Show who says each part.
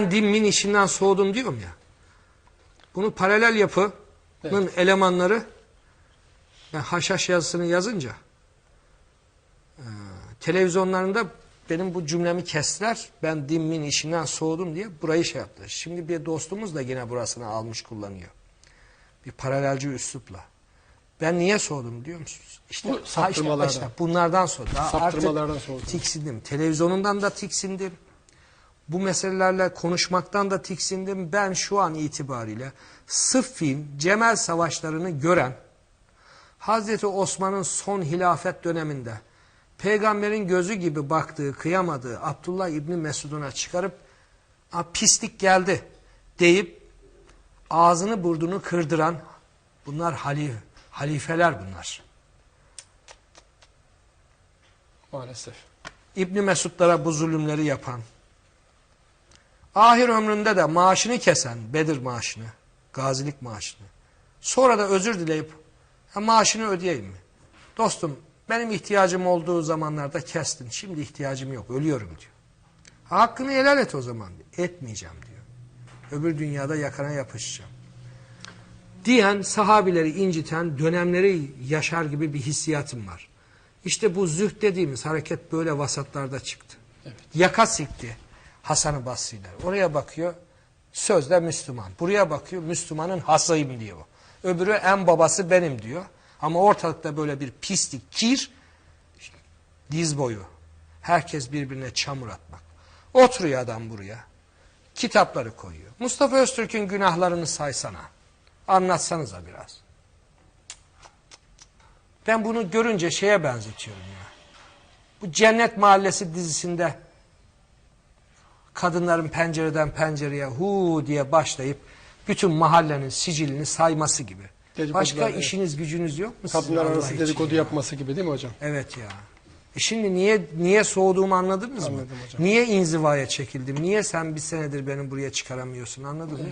Speaker 1: Dimmin işinden soğudum diyorum ya. Bunu paralel yapının elemanları ben haşhaş yazısını yazınca e, televizyonlarında benim bu cümlemi kestiler. Ben dimmin işinden soğudum diye burayı şey yaptı. Şimdi bir dostumuz da yine burasını almış kullanıyor. Bir paralelci üslupla. Ben niye soğudum diyor musunuz? İşte,
Speaker 2: Bu
Speaker 1: ha işte, bunlardan soğudum. Daha artık
Speaker 2: soğudum.
Speaker 1: Tiksindim. Televizyonundan da tiksindim. Bu meselelerle konuşmaktan da tiksindim. Ben şu an itibariyle Sıffin, Cemel savaşlarını gören, Hazreti Osman'ın son hilafet döneminde peygamberin gözü gibi baktığı, kıyamadığı Abdullah İbni Mesud'una çıkarıp "A, pislik geldi deyip ağzını burnunu kırdıran bunlar halif, halifeler bunlar.
Speaker 2: Maalesef.
Speaker 1: İbni Mesudlara bu zulümleri yapan, ahir ömründe de maaşını kesen, Bedir maaşını, gazilik maaşını, sonra da özür dileyip "Ha, maaşını ödeyeyim mi? Dostum benim ihtiyacım olduğu zamanlarda kestin, şimdi ihtiyacım yok, ölüyorum diyor. Hakkını helal et o zaman. Etmeyeceğim diyor. Öbür dünyada yakana yapışacağım. Diyen sahabileri inciten dönemleri yaşar gibi bir hissiyatım var. İşte bu zühd dediğimiz hareket böyle vasatlarda çıktı. Yaka sikti Hasan-ı Basri'ler. Oraya bakıyor sözde Müslüman. Buraya bakıyor Müslümanın hasayım diyor. Öbürü en babası benim diyor. Ama ortalıkta böyle bir pislik, kir, diz boyu. Herkes birbirine çamur atmak. Oturuyor adam buraya. Kitapları koyuyor. Mustafa Öztürk'ün günahlarını saysana. Anlatsanıza biraz. Ben bunu görünce şeye benzetiyorum ya. Bu Cennet Mahallesi dizisinde kadınların pencereden pencereye hu diye başlayıp bütün mahallenin sicilini sayması gibi.
Speaker 2: Dedikodular,
Speaker 1: Başka
Speaker 2: evet.
Speaker 1: işiniz gücünüz yok mu? sizin
Speaker 2: Kadınlar
Speaker 1: Allah
Speaker 2: arası
Speaker 1: için
Speaker 2: dedikodu
Speaker 1: ya?
Speaker 2: yapması gibi değil mi hocam?
Speaker 1: Evet ya. E şimdi niye niye soğuduğumu anladınız mı?
Speaker 2: Anladım hocam.
Speaker 1: Niye inzivaya çekildim? Niye sen bir senedir beni buraya çıkaramıyorsun anladın mı?